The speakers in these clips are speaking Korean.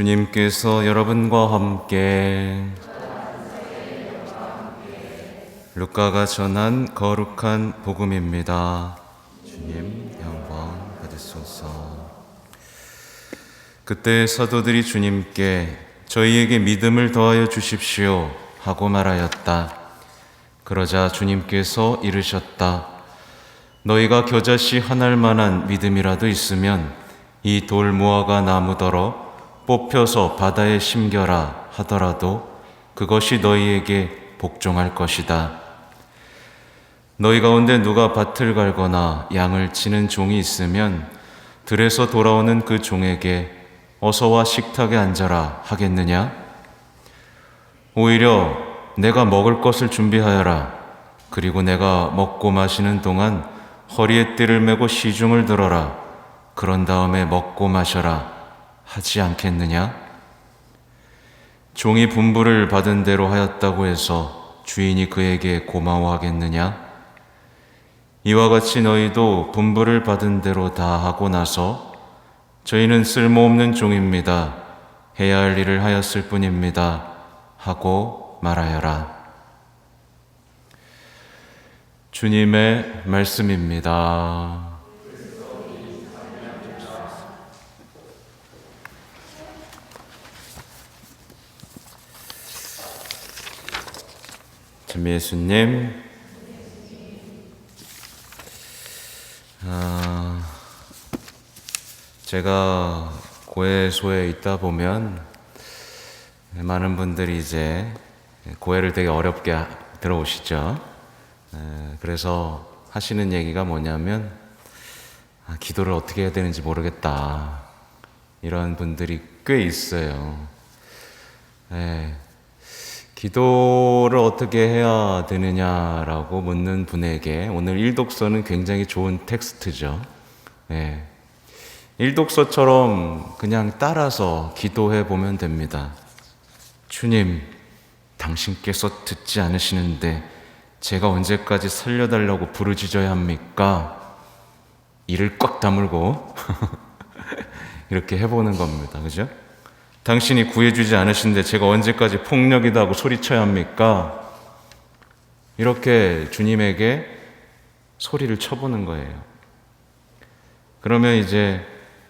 주님께서 여러분과 함께 루카가 전한 거룩한 복음입니다. 주님 영광 받으소서. 그때 사도들이 주님께 저희에게 믿음을 더하여 주십시오 하고 말하였다. 그러자 주님께서 이르셨다. 너희가 겨자씨 하나일 만한 믿음이라도 있으면 이돌 무화과 나무더러 뽑혀서 바다에 심겨라 하더라도 그것이 너희에게 복종할 것이다. 너희 가운데 누가 밭을 갈거나 양을 치는 종이 있으면 들에서 돌아오는 그 종에게 어서와 식탁에 앉아라 하겠느냐? 오히려 내가 먹을 것을 준비하여라. 그리고 내가 먹고 마시는 동안 허리에 띠를 메고 시중을 들어라. 그런 다음에 먹고 마셔라. 하지 않겠느냐? 종이 분부를 받은 대로 하였다고 해서 주인이 그에게 고마워하겠느냐? 이와 같이 너희도 분부를 받은 대로 다 하고 나서 저희는 쓸모없는 종입니다. 해야 할 일을 하였을 뿐입니다. 하고 말하여라. 주님의 말씀입니다. 참 예수님, 아, 제가 고해소에 있다 보면 많은 분들이 이제 고해를 되게 어렵게 들어오시죠. 에, 그래서 하시는 얘기가 뭐냐면 아, 기도를 어떻게 해야 되는지 모르겠다. 이런 분들이 꽤 있어요. 에, 기도를 어떻게 해야 되느냐라고 묻는 분에게 오늘 일독서는 굉장히 좋은 텍스트죠. 예. 일독서처럼 그냥 따라서 기도해 보면 됩니다. 주님, 당신께서 듣지 않으시는데 제가 언제까지 살려달라고 부르짖어야 합니까? 이를 꽉 다물고 이렇게 해보는 겁니다. 그죠? 당신이 구해주지 않으신데 제가 언제까지 폭력이다 하고 소리쳐야 합니까? 이렇게 주님에게 소리를 쳐보는 거예요. 그러면 이제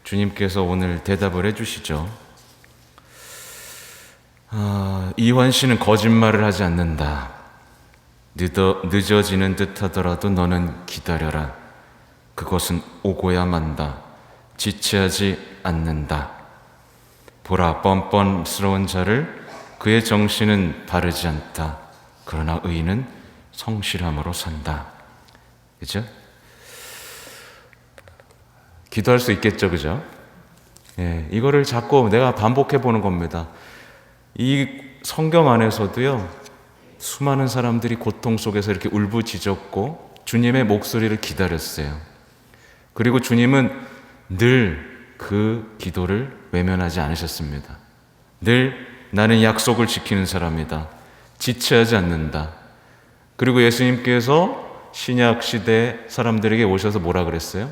주님께서 오늘 대답을 해주시죠. 아, 이환 씨는 거짓말을 하지 않는다. 늦어, 늦어지는 듯 하더라도 너는 기다려라. 그것은 오고야 만다. 지체하지 않는다. 보라 뻔뻔스러운 자를 그의 정신은 바르지 않다. 그러나 의인은 성실함으로 산다. 그죠? 기도할 수 있겠죠, 그죠? 예, 이거를 자꾸 내가 반복해 보는 겁니다. 이 성경 안에서도요, 수많은 사람들이 고통 속에서 이렇게 울부짖었고, 주님의 목소리를 기다렸어요. 그리고 주님은 늘 그 기도를 외면하지 않으셨습니다. 늘 나는 약속을 지키는 사람이다. 지체하지 않는다. 그리고 예수님께서 신약 시대 사람들에게 오셔서 뭐라 그랬어요?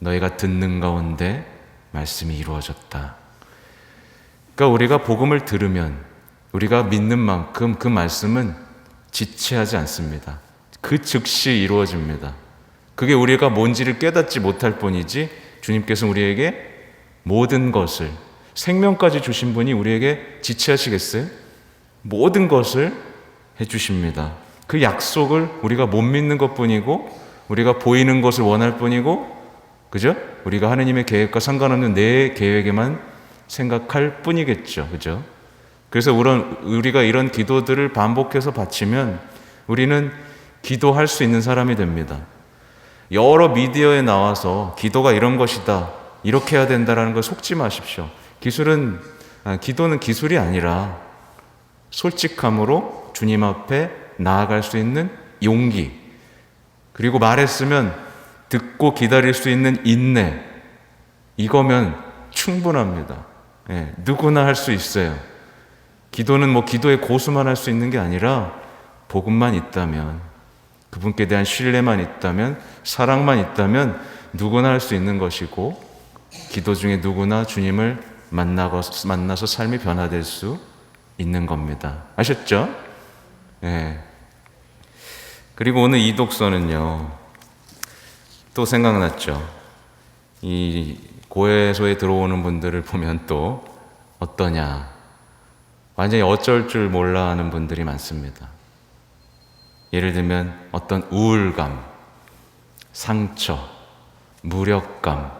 너희가 듣는 가운데 말씀이 이루어졌다. 그러니까 우리가 복음을 들으면 우리가 믿는 만큼 그 말씀은 지체하지 않습니다. 그 즉시 이루어집니다. 그게 우리가 뭔지를 깨닫지 못할 뿐이지 주님께서 우리에게 모든 것을 생명까지 주신 분이 우리에게 지체하시겠어요? 모든 것을 해주십니다. 그 약속을 우리가 못 믿는 것 뿐이고 우리가 보이는 것을 원할 뿐이고 그죠? 우리가 하느님의 계획과 상관없는 내 계획에만 생각할 뿐이겠죠. 그죠? 그래서 우리가 이런 기도들을 반복해서 바치면 우리는 기도할 수 있는 사람이 됩니다. 여러 미디어에 나와서 기도가 이런 것이다. 이렇게 해야 된다라는 걸 속지 마십시오. 기술은, 아, 기도는 기술이 아니라 솔직함으로 주님 앞에 나아갈 수 있는 용기. 그리고 말했으면 듣고 기다릴 수 있는 인내. 이거면 충분합니다. 예, 누구나 할 수 있어요. 기도는 뭐 기도의 고수만 할 수 있는 게 아니라 복음만 있다면 그분께 대한 신뢰만 있다면 사랑만 있다면 누구나 할 수 있는 것이고 기도 중에 누구나 주님을 만나고, 만나서 삶이 변화될 수 있는 겁니다. 아셨죠? 예. 그리고 오늘 이 독서는요, 또 생각났죠. 이 고해소에 들어오는 분들을 보면 또 어떠냐. 완전히 어쩔 줄 몰라 하는 분들이 많습니다. 예를 들면 어떤 우울감, 상처, 무력감,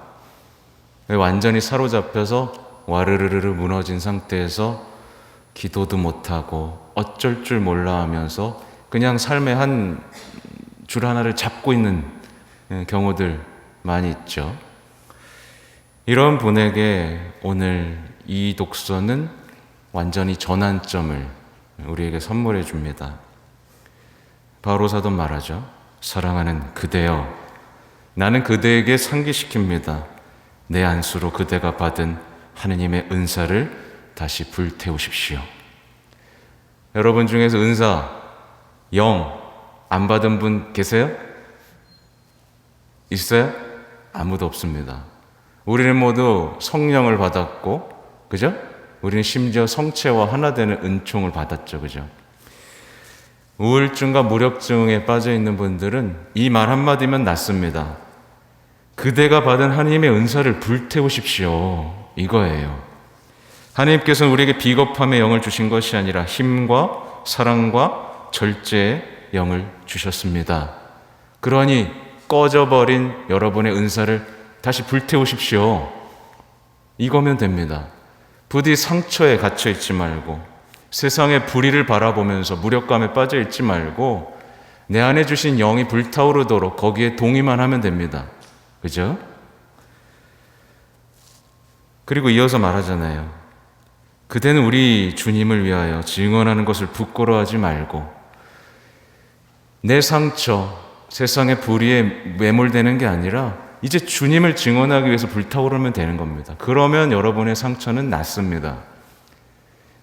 완전히 사로잡혀서 와르르르 무너진 상태에서 기도도 못하고 어쩔 줄 몰라 하면서 그냥 삶의 한 줄 하나를 잡고 있는 경우들 많이 있죠. 이런 분에게 오늘 이 독서는 완전히 전환점을 우리에게 선물해 줍니다. 바로 사도 말하죠. 사랑하는 그대여, 나는 그대에게 상기시킵니다. 내 안수로 그대가 받은 하느님의 은사를 다시 불태우십시오. 여러분 중에서 은사, 영, 안 받은 분 계세요? 있어요? 아무도 없습니다. 우리는 모두 성령을 받았고, 그죠? 우리는 심지어 성체와 하나 되는 은총을 받았죠. 그죠? 우울증과 무력증에 빠져 있는 분들은 이 말 한마디면 낫습니다. 그대가 받은 하나님의 은사를 불태우십시오. 이거예요. 하나님께서는 우리에게 비겁함의 영을 주신 것이 아니라 힘과 사랑과 절제의 영을 주셨습니다. 그러니 꺼져버린 여러분의 은사를 다시 불태우십시오. 이거면 됩니다. 부디 상처에 갇혀 있지 말고 세상의 불의를 바라보면서 무력감에 빠져 있지 말고 내 안에 주신 영이 불타오르도록 거기에 동의만 하면 됩니다. 그죠? 그리고 이어서 말하잖아요. 그대는 우리 주님을 위하여 증언하는 것을 부끄러워하지 말고 내 상처, 세상의 불의에 매몰되는 게 아니라 이제 주님을 증언하기 위해서 불타오르면 되는 겁니다. 그러면 여러분의 상처는 낫습니다.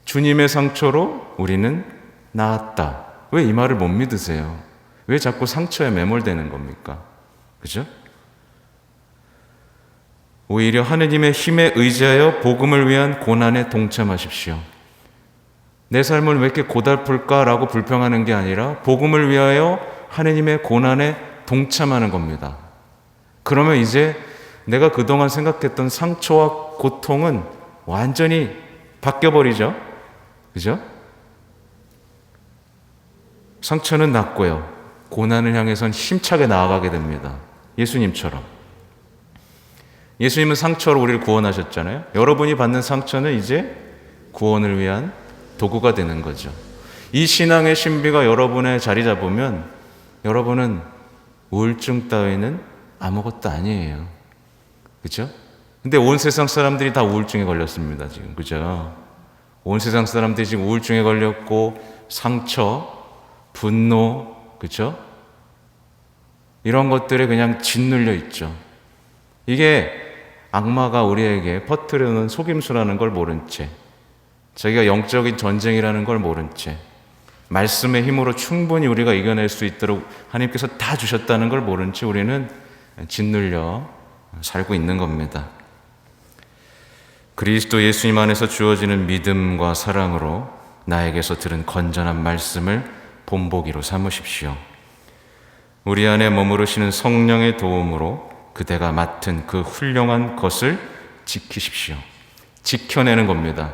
주님의 상처로 우리는 나았다. 왜 이 말을 못 믿으세요? 왜 자꾸 상처에 매몰되는 겁니까? 그죠? 오히려 하느님의 힘에 의지하여 복음을 위한 고난에 동참하십시오. 내 삶을 왜 이렇게 고달플까라고 불평하는 게 아니라 복음을 위하여 하느님의 고난에 동참하는 겁니다. 그러면 이제 내가 그동안 생각했던 상처와 고통은 완전히 바뀌어버리죠. 그죠? 상처는 낫고요. 고난을 향해선 힘차게 나아가게 됩니다. 예수님처럼. 예수님은 상처로 우리를 구원하셨잖아요. 여러분이 받는 상처는 이제 구원을 위한 도구가 되는 거죠. 이 신앙의 신비가 여러분의 자리 잡으면 여러분은 우울증 따위는 아무것도 아니에요. 그죠? 근데 온 세상 사람들이 다 우울증에 걸렸습니다, 지금. 그죠? 온 세상 사람들이 지금 우울증에 걸렸고, 상처, 분노, 그죠? 이런 것들에 그냥 짓눌려 있죠. 이게 악마가 우리에게 퍼뜨려놓은 속임수라는 걸 모른 채, 자기가 영적인 전쟁이라는 걸 모른 채, 말씀의 힘으로 충분히 우리가 이겨낼 수 있도록 하나님께서 다 주셨다는 걸 모른 채 우리는 짓눌려 살고 있는 겁니다. 그리스도 예수님 안에서 주어지는 믿음과 사랑으로 나에게서 들은 건전한 말씀을 본보기로 삼으십시오. 우리 안에 머무르시는 성령의 도움으로 그대가 맡은 그 훌륭한 것을 지키십시오. 지켜내는 겁니다.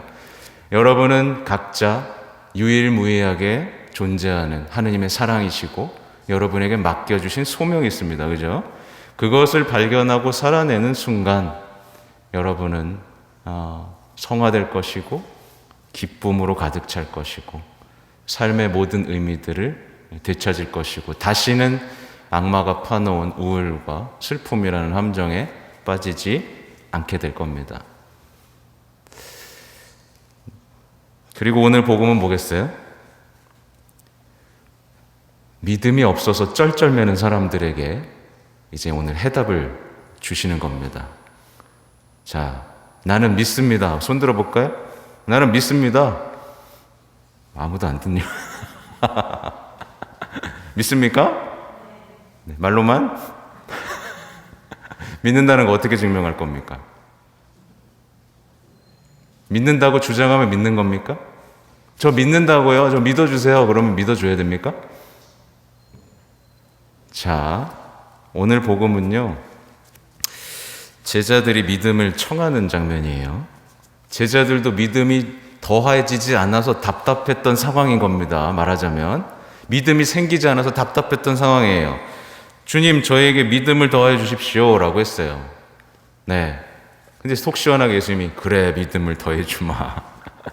여러분은 각자 유일무이하게 존재하는 하느님의 사랑이시고 여러분에게 맡겨주신 소명이 있습니다. 그죠? 그것을 발견하고 살아내는 순간 여러분은 어, 성화될 것이고 기쁨으로 가득 찰 것이고 삶의 모든 의미들을 되찾을 것이고 다시는 악마가 파놓은 우울과 슬픔이라는 함정에 빠지지 않게 될 겁니다. 그리고 오늘 복음은 뭐겠어요? 믿음이 없어서 쩔쩔매는 사람들에게 이제 오늘 해답을 주시는 겁니다. 자, 나는 믿습니다. 손 들어 볼까요? 나는 믿습니다. 아무도 안 듣냐? 믿습니까? 네, 말로만? 믿는다는 거 어떻게 증명할 겁니까? 믿는다고 주장하면 믿는 겁니까? 저 믿는다고요? 저 믿어주세요. 그러면 믿어줘야 됩니까? 자, 오늘 복음은요, 제자들이 믿음을 청하는 장면이에요. 제자들도 믿음이 더해지지 않아서 답답했던 상황인 겁니다. 말하자면. 믿음이 생기지 않아서 답답했던 상황이에요. 주님, 저에게 믿음을 더해 주십시오. 라고 했어요. 네. 근데 속 시원하게 예수님이, 그래, 믿음을 더해 주마.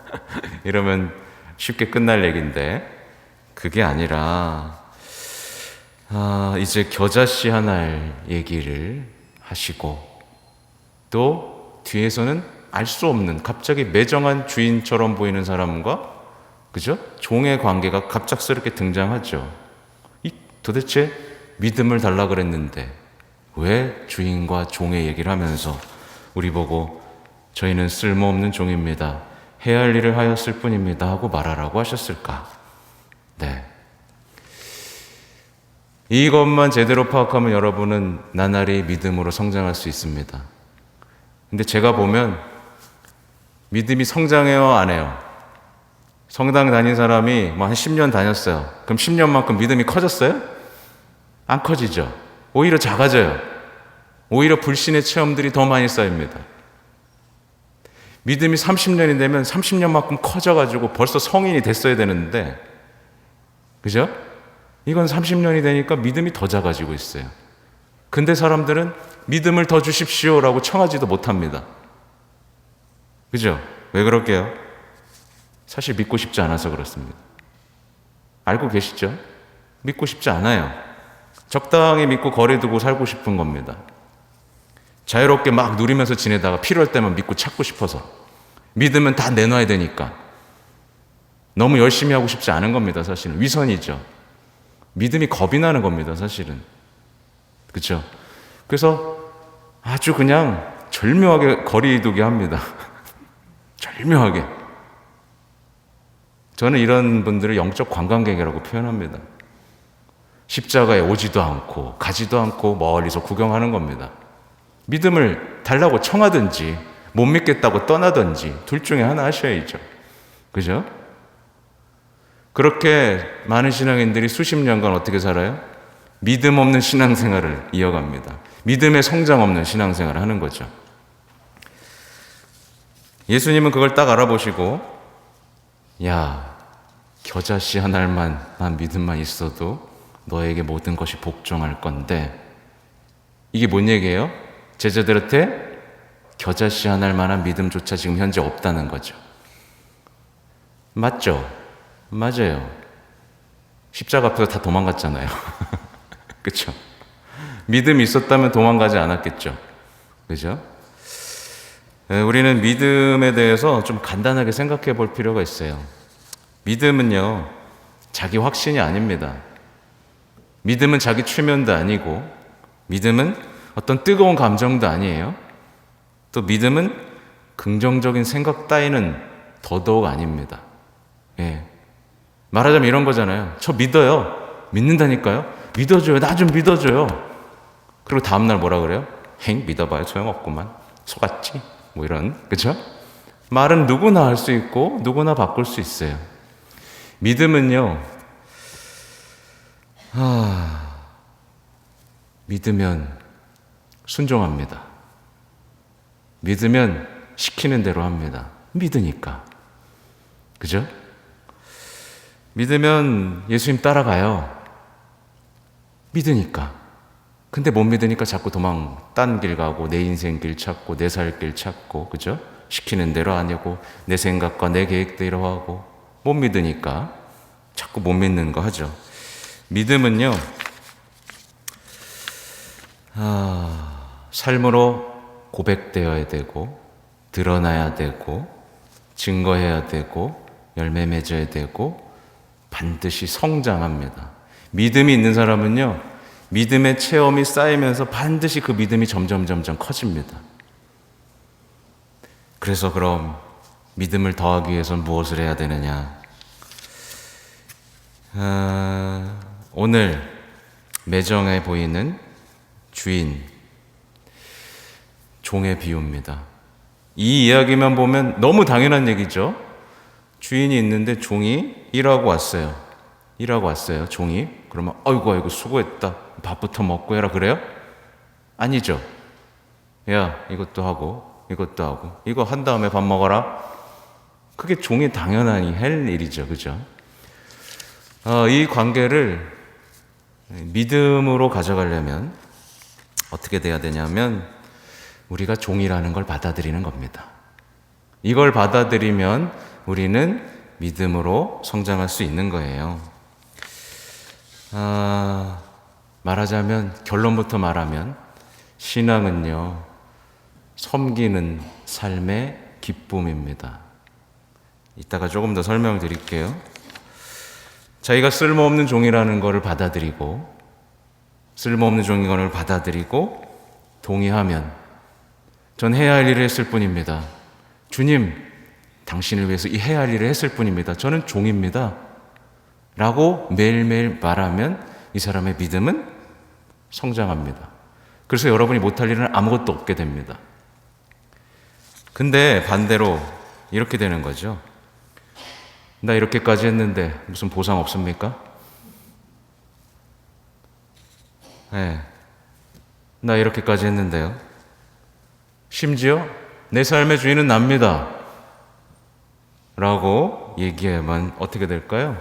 이러면 쉽게 끝날 얘기인데, 그게 아니라, 아, 이제 겨자씨 하나를 얘기를 하시고, 또 뒤에서는 알 수 없는 갑자기 매정한 주인처럼 보이는 사람과 그죠? 종의 관계가 갑작스럽게 등장하죠. 이 도대체 믿음을 달라 그랬는데 왜 주인과 종의 얘기를 하면서 우리 보고 저희는 쓸모없는 종입니다. 해야 할 일을 하였을 뿐입니다. 하고 말하라고 하셨을까? 네. 이것만 제대로 파악하면 여러분은 나날이 믿음으로 성장할 수 있습니다. 근데 제가 보면 믿음이 성장해요, 안 해요? 성당 다닌 사람이 뭐 한 10년 다녔어요. 그럼 10년만큼 믿음이 커졌어요? 안 커지죠. 오히려 작아져요. 오히려 불신의 체험들이 더 많이 쌓입니다. 믿음이 30년이 되면 30년만큼 커져가지고 벌써 성인이 됐어야 되는데, 그죠? 이건 30년이 되니까 믿음이 더 작아지고 있어요. 근데 사람들은 믿음을 더 주십시오라고 청하지도 못합니다. 그죠? 왜 그럴게요? 사실 믿고 싶지 않아서 그렇습니다. 알고 계시죠? 믿고 싶지 않아요. 적당히 믿고 거리 두고 살고 싶은 겁니다. 자유롭게 막 누리면서 지내다가 필요할 때만 믿고 찾고 싶어서. 믿으면 다 내놔야 되니까. 너무 열심히 하고 싶지 않은 겁니다, 사실은. 위선이죠. 믿음이 겁이 나는 겁니다, 사실은. 그렇죠? 그래서 아주 그냥 절묘하게 거리두기 합니다. 절묘하게. 저는 이런 분들을 영적 관광객이라고 표현합니다. 십자가에 오지도 않고 가지도 않고 멀리서 구경하는 겁니다. 믿음을 달라고 청하든지 못 믿겠다고 떠나든지 둘 중에 하나 하셔야죠. 그죠? 그렇게 많은 신앙인들이 수십 년간 어떻게 살아요? 믿음 없는 신앙생활을 이어갑니다. 믿음의 성장 없는 신앙생활을 하는 거죠. 예수님은 그걸 딱 알아보시고, 야, 겨자씨 한 알만, 난 믿음만 있어도 너에게 모든 것이 복종할 건데, 이게 뭔 얘기예요? 제자들한테 겨자씨 한 알만한 믿음조차 지금 현재 없다는 거죠. 맞죠? 맞아요. 십자가 앞에서 다 도망갔잖아요. 그렇죠? 믿음이 있었다면 도망가지 않았겠죠. 그죠? 예, 우리는 믿음에 대해서 좀 간단하게 생각해 볼 필요가 있어요. 믿음은요, 자기 확신이 아닙니다. 믿음은 자기 최면도 아니고, 믿음은 어떤 뜨거운 감정도 아니에요. 또 믿음은 긍정적인 생각 따위는 더더욱 아닙니다. 예. 말하자면 이런 거잖아요. 저 믿어요. 믿는다니까요. 믿어줘요. 나 좀 믿어줘요. 그리고 다음날 뭐라 그래요? 행 믿어봐요. 소용없구만. 속았지? 뭐 이런 그죠? 말은 누구나 할 수 있고 누구나 바꿀 수 있어요. 믿음은요. 아, 믿으면 순종합니다. 믿으면 시키는 대로 합니다. 믿으니까. 그죠? 믿으면 예수님 따라가요. 믿으니까. 근데 못 믿으니까 자꾸 도망, 딴 길 가고, 내 인생 길 찾고, 내 살 길 찾고, 그죠? 시키는 대로 아니고, 내 생각과 내 계획대로 하고, 못 믿으니까 자꾸 못 믿는 거 하죠. 믿음은요, 아, 삶으로 고백되어야 되고, 드러나야 되고, 증거해야 되고, 열매 맺어야 되고, 반드시 성장합니다. 믿음이 있는 사람은요, 믿음의 체험이 쌓이면서 반드시 그 믿음이 점점 점점 커집니다. 그래서 그럼 믿음을 더하기 위해서 무엇을 해야 되느냐? 아, 오늘 매정해 보이는 주인, 종의 비유입니다. 이 이야기만 보면 너무 당연한 얘기죠. 주인이 있는데 종이 일하고 왔어요. 일하고 왔어요. 종이. 그러면 아이고 아이고 수고했다. 밥부터 먹고 해라 그래요? 아니죠. 야 이것도 하고 이것도 하고 이거 한 다음에 밥 먹어라. 그게 종이 당연하니 할 일이죠. 그죠? 어, 이 관계를 믿음으로 가져가려면 어떻게 돼야 되냐면 우리가 종이라는 걸 받아들이는 겁니다. 이걸 받아들이면 우리는 믿음으로 성장할 수 있는 거예요. 아, 말하자면, 결론부터 말하면, 신앙은요, 섬기는 삶의 기쁨입니다. 이따가 조금 더 설명을 드릴게요. 자기가 쓸모없는 종이라는 것을 받아들이고, 쓸모없는 것을 받아들이고, 동의하면, 전 해야 할 일을 했을 뿐입니다. 주님, 당신을 위해서 이 해야 할 일을 했을 뿐입니다. 저는 종입니다. 라고 매일매일 말하면 이 사람의 믿음은 성장합니다. 그래서 여러분이 못할 일은 아무것도 없게 됩니다. 근데 반대로 이렇게 되는 거죠. 나 이렇게까지 했는데 무슨 보상 없습니까? 네. 나 이렇게까지 했는데요. 심지어 내 삶의 주인은 납니다. 라고 얘기하면 어떻게 될까요?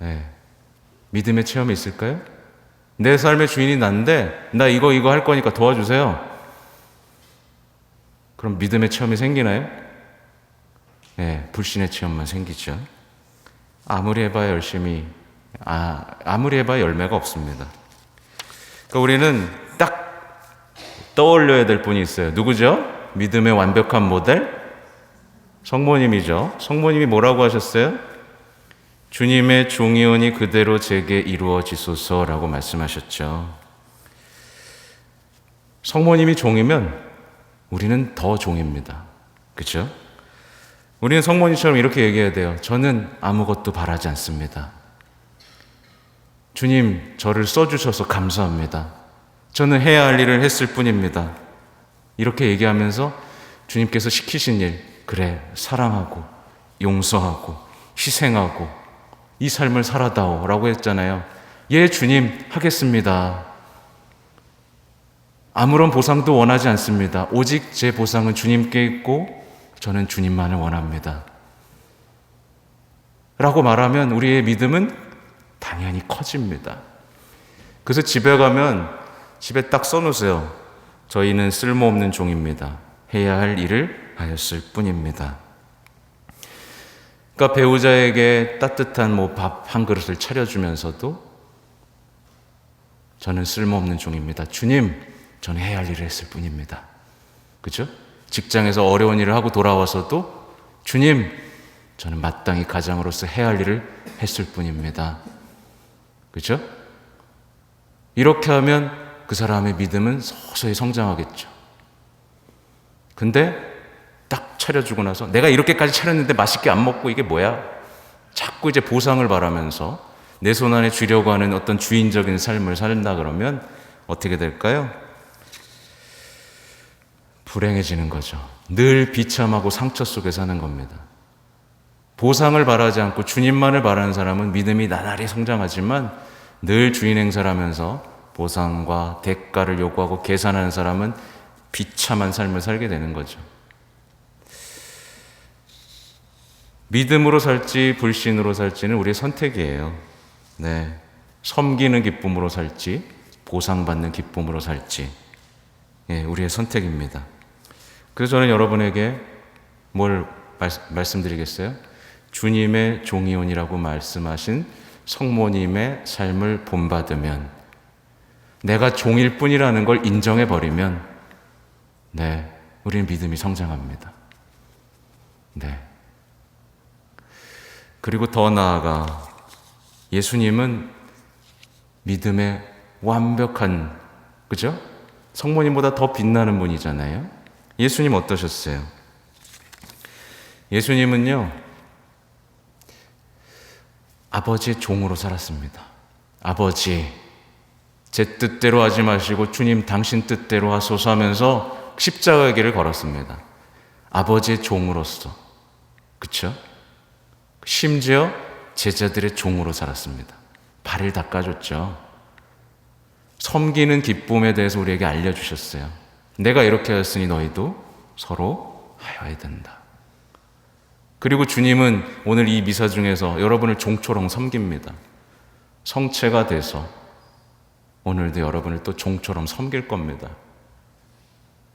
네. 믿음의 체험이 있을까요? 내 삶의 주인이 난데 나 이거 이거 할 거니까 도와주세요. 그럼 믿음의 체험이 생기나요? 네, 불신의 체험만 생기죠. 아무리 해봐야 열심히 아, 아무리 해봐야 열매가 없습니다. 그러니까 우리는 딱 떠올려야 될 분이 있어요. 누구죠? 믿음의 완벽한 모델? 성모님이죠. 성모님이 뭐라고 하셨어요? 주님의 종이온이 그대로 제게 이루어지소서라고 말씀하셨죠. 성모님이 종이면 우리는 더 종입니다. 그렇죠? 우리는 성모님처럼 이렇게 얘기해야 돼요. 저는 아무것도 바라지 않습니다. 주님, 저를 써주셔서 감사합니다. 저는 해야 할 일을 했을 뿐입니다. 이렇게 얘기하면서 주님께서 시키신 일, 그래, 사랑하고, 용서하고, 희생하고, 이 삶을 살아다오. 라고 했잖아요. 예, 주님, 하겠습니다. 아무런 보상도 원하지 않습니다. 오직 제 보상은 주님께 있고, 저는 주님만을 원합니다. 라고 말하면 우리의 믿음은 당연히 커집니다. 그래서 집에 가면 집에 딱 써놓으세요. 저희는 쓸모없는 종입니다. 해야 할 일을 하였을 뿐입니다. 그러니까 배우자에게 따뜻한 뭐 밥 한 그릇을 차려주면서도 저는 쓸모없는 종입니다. 주님, 저는 해야 할 일을 했을 뿐입니다. 그죠? 직장에서 어려운 일을 하고 돌아와서도 주님, 저는 마땅히 가장으로서 해야 할 일을 했을 뿐입니다. 그죠? 이렇게 하면 그 사람의 믿음은 서서히 성장하겠죠. 근데 딱 차려주고 나서 내가 이렇게까지 차렸는데 맛있게 안 먹고 이게 뭐야? 자꾸 이제 보상을 바라면서 내 손 안에 쥐려고 하는 어떤 주인적인 삶을 살다 그러면 어떻게 될까요? 불행해지는 거죠. 늘 비참하고 상처 속에 사는 겁니다. 보상을 바라지 않고 주님만을 바라는 사람은 믿음이 나날이 성장하지만 늘 주인 행사를 하면서 보상과 대가를 요구하고 계산하는 사람은 비참한 삶을 살게 되는 거죠. 믿음으로 살지 불신으로 살지는 우리의 선택이에요. 네. 섬기는 기쁨으로 살지 보상받는 기쁨으로 살지 예, 우리의 선택입니다. 그래서 저는 여러분에게 뭘 말씀드리겠어요? 주님의 종이온이라고 말씀하신 성모님의 삶을 본받으면 내가 종일 뿐이라는 걸 인정해 버리면 네, 우리는 믿음이 성장합니다. 네. 그리고 더 나아가 예수님은 믿음의 완벽한 그죠? 성모님보다 더 빛나는 분이잖아요. 예수님 어떠셨어요? 예수님은요, 아버지의 종으로 살았습니다. 아버지, 제 뜻대로 하지 마시고 주님 당신 뜻대로 하소서 하면서 십자가의 길을 걸었습니다. 아버지의 종으로서. 그쵸? 심지어 제자들의 종으로 살았습니다. 발을 닦아줬죠. 섬기는 기쁨에 대해서 우리에게 알려주셨어요. 내가 이렇게 하였으니 너희도 서로 하여야 된다. 그리고 주님은 오늘 이 미사 중에서 여러분을 종처럼 섬깁니다. 성체가 돼서 오늘도 여러분을 또 종처럼 섬길 겁니다.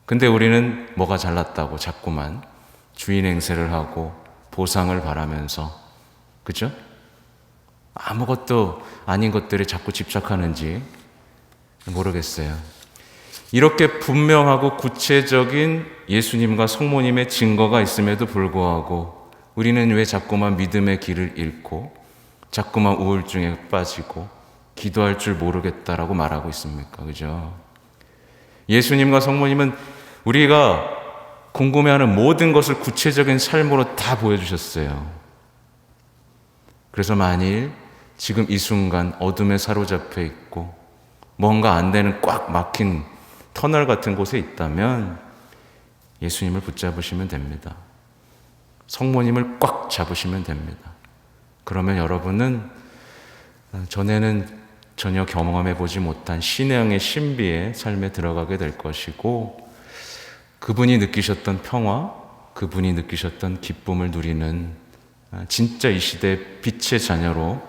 근데 우리는 뭐가 잘났다고 자꾸만 주인 행세를 하고 보상을 바라면서 그죠? 아무것도 아닌 것들에 자꾸 집착하는지 모르겠어요. 이렇게 분명하고 구체적인 예수님과 성모님의 증거가 있음에도 불구하고 우리는 왜 자꾸만 믿음의 길을 잃고 자꾸만 우울증에 빠지고 기도할 줄 모르겠다라고 말하고 있습니까? 그죠? 예수님과 성모님은 우리가 궁금해하는 모든 것을 구체적인 삶으로 다 보여주셨어요. 그래서 만일 지금 이 순간 어둠에 사로잡혀 있고 뭔가 안 되는 꽉 막힌 터널 같은 곳에 있다면 예수님을 붙잡으시면 됩니다. 성모님을 꽉 잡으시면 됩니다. 그러면 여러분은 전에는 전혀 경험해 보지 못한 신앙의 신비의 삶에 들어가게 될 것이고 그분이 느끼셨던 평화, 그분이 느끼셨던 기쁨을 누리는 진짜 이 시대 빛의 자녀로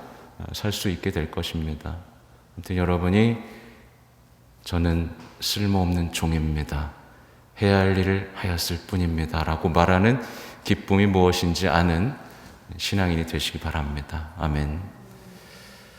살 수 있게 될 것입니다. 아무튼 여러분이 저는 쓸모없는 종입니다. 해야 할 일을 하였을 뿐입니다. 라고 말하는 기쁨이 무엇인지 아는 신앙인이 되시기 바랍니다. 아멘.